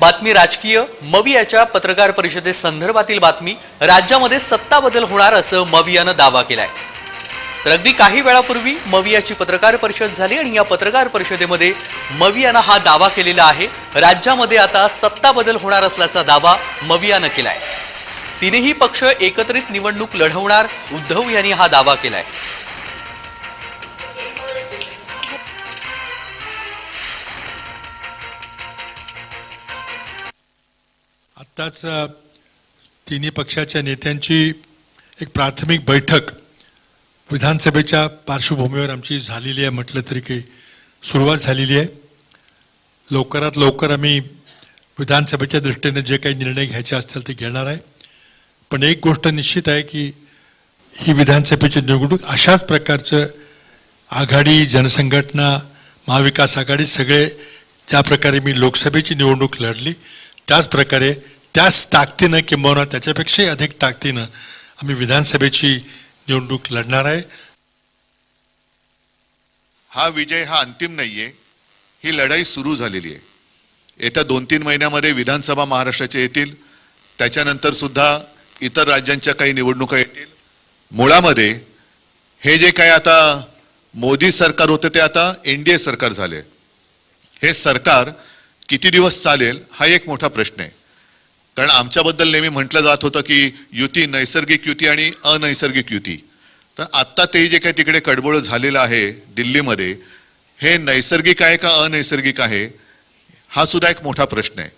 बातमी राजकीय मवियाच्या पत्रकार परिषदे संदर्भातील बातमी राज्यामध्ये सत्ता बदल होणार असं मवियानं दावा केलाय. तर अगदी काही वेळापूर्वी मवियाची पत्रकार परिषद झाली आणि या पत्रकार परिषदेमध्ये मवियानं हा दावा केलेला आहे. राज्यामध्ये आता सत्ता बदल होणार असल्याचा दावा मवियानं केलाय. तिनेही पक्ष एकत्रित निवडणूक लढवणार उद्धव यांनी हा दावा केलाय. आत्ताच तिन्ही पक्षाच्या नेत्यांची एक प्राथमिक बैठक विधानसभेच्या पार्श्वभूमीवर आमची झालेली आहे म्हटलं तरी काही सुरुवात झालेली आहे. लवकरात लवकर आम्ही विधानसभेच्या दृष्टीने जे काही निर्णय घ्यायचे असतील ते घेणार आहे. पण एक गोष्ट निश्चित आहे की ही विधानसभेची निवडणूक अशाच प्रकारचं आघाडी जनसंघटना महाविकास आघाडी सगळे ज्या प्रकारे मी लोकसभेची निवडणूक लढली त्याच प्रकारे त्याच ताकदीनं किंबहुना त्याच्यापेक्षाही अधिक ताकदीनं आम्ही विधानसभेची निवडणूक लढणार आहे. हा विजय हा अंतिम नाहीये. ही लढाई सुरू झालेली आहे. येत्या दोन तीन महिन्यामध्ये विधानसभा महाराष्ट्राच्या येतील. त्याच्यानंतर सुद्धा इतर राज्यांच्या काही निवडणुका येतील. मुळामध्ये हे जे काय आता मोदी सरकार होते ते आता एन डी ए सरकार झाले. हे सरकार किती दिवस चालेल हा एक मोठा प्रश्न आहे. कारण आमच्याबद्दल नेहमी म्हटलं जात होतं की युती नैसर्गिक युती आणि अनैसर्गिक युती. तर आत्ता ते जे काही तिकडे कडबोळ झालेलं आहे दिल्लीमध्ये हे नैसर्गिक आहे का अनैसर्गिक आहे? हा सुद्धा एक मोठा प्रश्न आहे.